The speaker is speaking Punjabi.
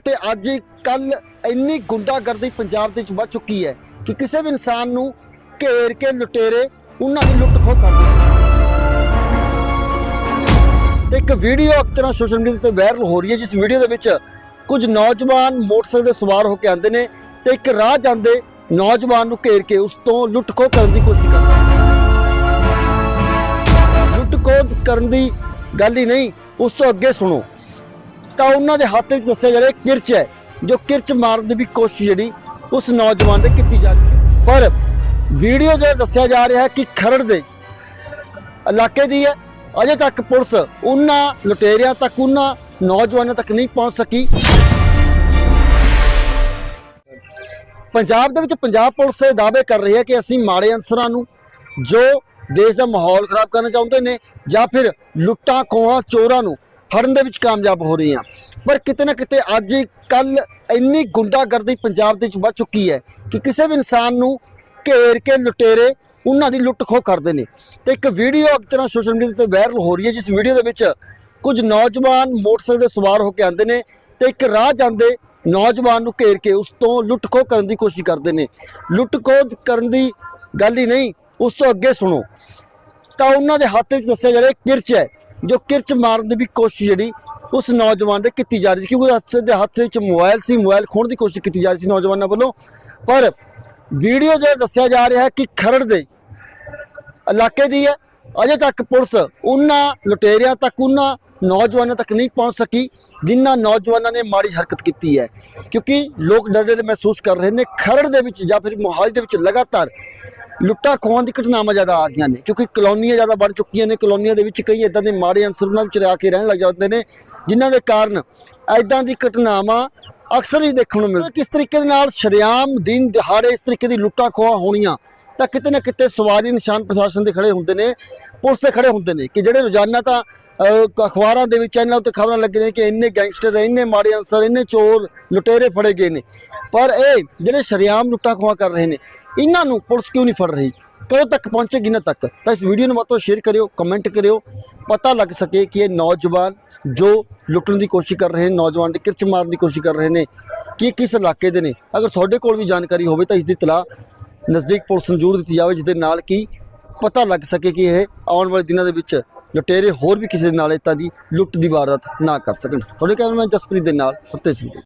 ਕਿਤੇ ਅੱਜ ਕੱਲ ਇੰਨੀ ਗੁੰਡਾਗਰਦੀ ਪੰਜਾਬ ਦੇ ਵਿੱਚ ਵੱਧ ਚੁੱਕੀ ਹੈ ਕਿ ਕਿਸੇ ਵੀ ਇਨਸਾਨ ਨੂੰ ਘੇਰ ਕੇ ਲੁਟੇਰੇ ਉਹਨਾਂ ਦੀ ਲੁੱਟ ਖੋਹ ਕਰਦੇ ਨੇ ਤੇ ਇੱਕ ਵੀਡੀਓ ਅਕਸਰ ਸੋਸ਼ਲ ਮੀਡੀਆ ਤੇ ਵਾਇਰਲ ਹੋ ਰਹੀ ਹੈ, ਜਿਸ ਵੀਡੀਓ ਦੇ ਵਿੱਚ ਕੁਝ ਨੌਜਵਾਨ ਮੋਟਰਸਾਈਕਲ ਤੇ ਸਵਾਰ ਹੋ ਕੇ ਆਉਂਦੇ ਨੇ ਤੇ ਇੱਕ ਰਾਹ ਜਾਂਦੇ ਨੌਜਵਾਨ ਨੂੰ ਘੇਰ ਕੇ ਉਸ ਤੋਂ ਲੁੱਟ ਖੋਹ ਕਰਨ ਦੀ ਕੋਸ਼ਿਸ਼ ਕਰਦੇ ਲੁੱਟ ਖੋਹ ਕਰਨ ਦੀ ਗੱਲ ਹੀ ਨਹੀਂ, ਉਸ ਤੋਂ ਅੱਗੇ ਸੁਣੋ। ਤਾਂ ਉਹਨਾਂ ਦੇ ਹੱਥ ਵਿੱਚ ਦੱਸਿਆ ਜਾ ਰਿਹਾ ਕਿਰਚ ਹੈ, ਜੋ ਕਿਰਚ ਮਾਰਨ ਦੀ ਵੀ ਕੋਸ਼ਿਸ਼ ਜਿਹੜੀ ਉਸ ਨੌਜਵਾਨ ਦੇ ਕੀਤੀ ਜਾ ਰਹੀ ਹੈ। ਪਰ ਵੀਡੀਓ ਜਿਹੜਾ ਦੱਸਿਆ ਜਾ ਰਿਹਾ ਹੈ ਕਿ ਖਰੜ ਦੇ ਇਲਾਕੇ ਦੀ ਹੈ। ਅਜੇ ਤੱਕ ਪੁਲਿਸ ਉਹਨਾਂ ਲੁਟੇਰਿਆਂ ਤੱਕ, ਉਹਨਾਂ ਨੌਜਵਾਨਾਂ ਤੱਕ ਨਹੀਂ ਪਹੁੰਚ ਸਕੀ। ਪੰਜਾਬ ਦੇ ਵਿੱਚ ਪੰਜਾਬ ਪੁਲਿਸ ਇਹ ਦਾਅਵੇ ਕਰ ਰਹੀ ਹੈ ਕਿ ਅਸੀਂ ਮਾੜੇ ਅਨਸਰਾਂ ਨੂੰ ਜੋ ਦੇਸ਼ ਦਾ ਮਾਹੌਲ ਖਰਾਬ ਕਰਨਾ ਚਾਹੁੰਦੇ ਨੇ ਜਾਂ ਫਿਰ ਲੁੱਟਾਂ ਖੋਹਾਂ ਚੋਰਾਂ ਨੂੰ ਫੜਨ ਦੇ ਵਿੱਚ ਕਾਮਯਾਬ ਹੋ ਰਹੀ ਹਾਂ ਪਰ ਕਿਤੇ ਨਾ ਕਿਤੇ ਅੱਜ ਕੱਲ ਇੰਨੀ ਗੁੰਡਾਗਰਦੀ ਪੰਜਾਬ ਦੇ ਵਿੱਚ ਵੱਧ ਚੁੱਕੀ ਹੈ ਕਿ ਕਿਸੇ ਵੀ ਇਨਸਾਨ ਨੂੰ ਘੇਰ ਕੇ ਲੁਟੇਰੇ ਉਹਨਾਂ ਦੀ ਲੁੱਟ ਖੋਹ ਕਰਦੇ ਨੇ। ਤੇ ਇੱਕ ਵੀਡੀਓ ਅਕਸਰ ਸੋਸ਼ਲ ਮੀਡੀਆ ਤੇ ਵਾਇਰਲ ਹੋ ਰਹੀ ਹੈ, ਜਿਸ ਵੀਡੀਓ ਦੇ ਵਿੱਚ ਕੁਝ ਨੌਜਵਾਨ ਮੋਟਰਸਾਈਕਲ ਤੇ ਸਵਾਰ ਹੋ ਕੇ ਆਉਂਦੇ ਨੇ ਤੇ ਇੱਕ ਰਾਹ ਜਾਂਦੇ ਨੌਜਵਾਨ ਨੂੰ ਘੇਰ ਕੇ ਉਸ ਤੋਂ ਲੁੱਟ ਖੋਹ ਕਰਨ ਦੀ ਕੋਸ਼ਿਸ਼ ਕਰਦੇ ਨੇ। ਲੁੱਟ ਖੋਹ ਕਰਨ ਦੀ ਗੱਲ ਹੀ ਨਹੀਂ, ਉਸ ਤੋਂ ਅੱਗੇ ਸੁਣੋ। ਤਾਂ ਉਹਨਾਂ ਦੇ ਹੱਥ ਵਿੱਚ ਦੱਸਿਆ ਜਾ ਰਿਹਾ ਕਿਰਚ ਹੈ। ਜੋ ਕਿਰਚ ਮਾਰਨ ਦੀ ਵੀ ਕੋਸ਼ਿਸ਼ ਜਿਹੜੀ ਉਸ ਨੌਜਵਾਨ ਦੇ ਕੀਤੀ ਜਾ ਰਹੀ ਸੀ, ਕਿਉਂਕਿ ਹੱਥ ਦੇ ਹੱਥ ਵਿੱਚ ਮੋਬਾਈਲ ਸੀ, ਮੋਬਾਈਲ ਖੋਣ ਦੀ ਕੋਸ਼ਿਸ਼ ਕੀਤੀ ਜਾ ਰਹੀ ਸੀ ਨੌਜਵਾਨਾਂ ਵੱਲੋਂ। ਪਰ ਵੀਡੀਓ ਜਿਹੜਾ ਦੱਸਿਆ ਜਾ ਰਿਹਾ ਹੈ ਕਿ ਖਰੜ ਦੇ ਇਲਾਕੇ ਦੀ ਹੈ। ਅਜੇ ਤੱਕ ਪੁਲਿਸ ਉਹਨਾਂ ਲੁਟੇਰਿਆਂ ਤੱਕ ਉਹਨਾਂ ਨੌਜਵਾਨਾਂ ਤੱਕ ਨਹੀਂ ਪਹੁੰਚ ਸਕੀ, ਜਿਨ੍ਹਾਂ ਨੌਜਵਾਨਾਂ ਨੇ ਮਾੜੀ ਹਰਕਤ ਕੀਤੀ ਹੈ। ਕਿਉਂਕਿ ਲੋਕ ਡਰ ਡਰੇ ਮਹਿਸੂਸ ਕਰ ਰਹੇ ਨੇ, ਖਰੜ ਦੇ ਵਿੱਚ ਜਾਂ ਫਿਰ ਮੋਹਾਲੀ ਦੇ ਵਿੱਚ ਲਗਾਤਾਰ ਲੁੱਟਾਂ ਖੋਹਾਂ ਦੀ ਘਟਨਾਵਾਂ ਜ਼ਿਆਦਾ ਆ ਰਹੀਆਂ ਨੇ। ਕਿਉਂਕਿ ਕਲੋਨੀਆਂ ਜ਼ਿਆਦਾ ਬਣ ਚੁੱਕੀਆਂ ਨੇ, ਕਲੋਨੀਆਂ ਦੇ ਵਿੱਚ ਕਈ ਇਦਾਂ ਦੇ ਮਾੜੇ ਅਨਸਰ ਉਹਨਾਂ ਵਿੱਚ ਰਹਿ ਕੇ ਰਹਿਣ ਲੱਗ ਜਾਂਦੇ ਨੇ, ਜਿਨ੍ਹਾਂ ਦੇ ਕਾਰਨ ਇਦਾਂ ਦੀ ਘਟਨਾਵਾਂ ਅਕਸਰ ਹੀ ਦੇਖਣ ਨੂੰ ਮਿਲਦੀਆਂ ਕਿਸ ਤਰੀਕੇ ਦੇ ਨਾਲ ਸ਼ਰੇਆਮ ਦਿਨ ਦਿਹਾੜੇ ਇਸ ਤਰੀਕੇ ਦੀ ਲੁੱਟਾਂ ਖੋਹਾਂ ਹੋਣੀਆਂ, ਤਾਂ ਕਿਤੇ ਨਾ ਕਿਤੇ ਸਵਾਰੀ ਨਿਸ਼ਾਨ ਪ੍ਰਸ਼ਾਸਨ ਦੇ ਖੜੇ ਹੁੰਦੇ ਨੇ, ਪੁਲਿਸ ਦੇ ਖੜੇ ਹੁੰਦੇ ਨੇ, ਕਿ ਜਿਹੜੇ ਰੋਜ਼ਾਨਾ ਤਾਂ ਅਖਬਾਰਾਂ ਦੇ ਵਿੱਚ ਚੈਨਲਾਂ ਉੱਤੇ ਖਬਰਾਂ ਲੱਗੇ ਨੇ ਕਿ ਇੰਨੇ ਗੈਂਗਸਟਰ ਇੰਨੇ ਮਾੜੇ ਅਨਸਰ, ਇੰਨੇ ਚੋਰ ਲੁਟੇਰੇ ਫੜੇ ਗਏ ਨੇ। ਪਰ ਇਹ ਜਿਹੜੇ ਸ਼ਰੇਆਮ ਲੁੱਟਾਂ ਖੋਹਾਂ ਕਰ ਰਹੇ ਨੇ, ਇਹਨਾਂ ਨੂੰ ਪੁਲਿਸ ਕਿਉਂ ਨਹੀਂ ਫੜ ਰਹੀ? ਕਦੋਂ ਤੱਕ ਪਹੁੰਚੇਗੀ ਇਹਨਾਂ ਤੱਕ? ਤਾਂ ਇਸ ਵੀਡੀਓ ਨੂੰ ਵੱਧ ਤੋਂ ਸ਼ੇਅਰ ਕਰਿਓ ਕਮੈਂਟ ਕਰਿਓ। ਪਤਾ ਲੱਗ ਸਕੇ ਕਿ ਇਹ ਨੌਜਵਾਨ ਜੋ ਲੁੱਟਣ ਦੀ ਕੋਸ਼ਿਸ਼ ਕਰ ਰਹੇ ਨੇ, ਨੌਜਵਾਨ ਦੇ ਕਿਰਚ ਮਾਰਨ ਦੀ ਕੋਸ਼ਿਸ਼ ਕਰ ਰਹੇ ਨੇ, ਕਿ ਕਿਸ ਇਲਾਕੇ ਦੇ ਨੇ? ਅਗਰ ਤੁਹਾਡੇ ਕੋਲ ਵੀ ਜਾਣਕਾਰੀ ਹੋਵੇ ਤਾਂ ਇਸ ਦੀ ਇਤਲਾਹ ਨਜ਼ਦੀਕ ਪੁਲਿਸ ਨੂੰ ਜ਼ਰੂਰ ਦਿੱਤੀ ਜਾਵੇ, ਜਿਹਦੇ ਨਾਲ ਕਿ ਪਤਾ ਲੱਗ ਸਕੇ ਕਿ ਇਹ ਆਉਣ ਵਾਲੇ ਦਿਨਾਂ ਦੇ ਵਿੱਚ ਲੁਟੇਰੇ ਹੋਰ ਵੀ ਕਿਸੇ ਦੇ ਨਾਲ ਇਤਾਂ ਦੀ ਲੁੱਟ ਦੀ ਵਾਰਦਾਤ ਨਾ ਕਰ ਸਕਣ। ਤੁਹਾਡੇ ਕੈਮਰਾਮੈਨ ਜਸਪ੍ਰੀਤ ਦੇ ਨਾਲ ਫਤਿਹ ਸਿੰਘ ਜੀ